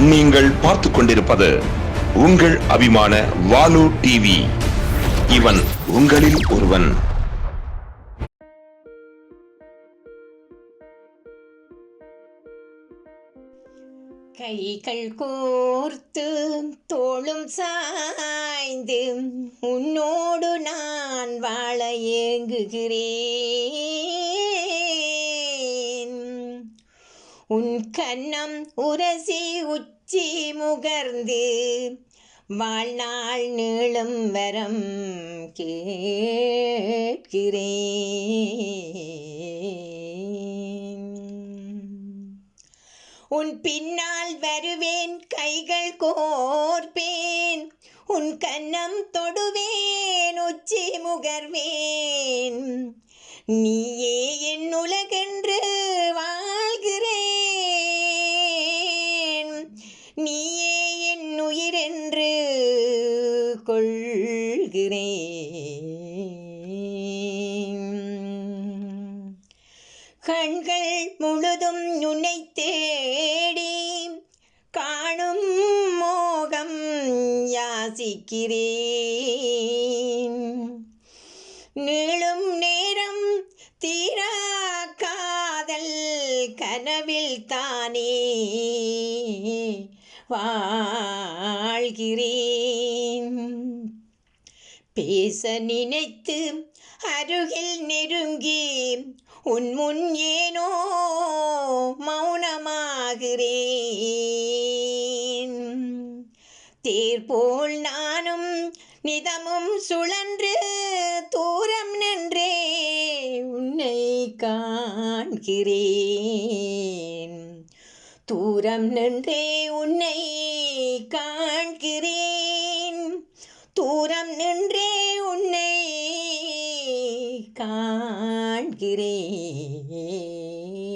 நீங்கள் பார்த்து கொண்டிருப்பது உங்கள் அபிமான வாலு டிவி இவன் உங்களில் ஒருவன். கைகள் கோர்த்து தோளும் சாய்ந்து உன்னோடு நான் வாழ ஏங்குகிறேன். உன் கண்ணம் உரசி உச்சி முகர்ந்து வாழ்நாள் நீளும் வரம் கேட்கிறேன். உன் பின்னால் வருவேன் கைகள் கோர்ப்பேன். உன் கன்னம் தொடுவேன் உச்சி முகர்வேன். நீயே நீயே என் உயிரென்று கொள்கிறேன். கண்கள் முழுதும் உன்னை தேடி காணும் மோகம் யாசிக்கிறேன். நீளும் நேரம் தீரா காதல் கனவில் தானே வாழ்கிறேன். பேச நினைத்து அருகில் நெருங்கி உன் முன் ஏனோ மௌனமாகிறேன். தேர் போல் நானும் நிதமும் சுழன்று தூரம் நின்றே உன்னை காண்கிறேன். தூரம் நின்றே உன்னை காண்கிறேன். தூரம் நின்றே உன்னை காண்கிறேன்.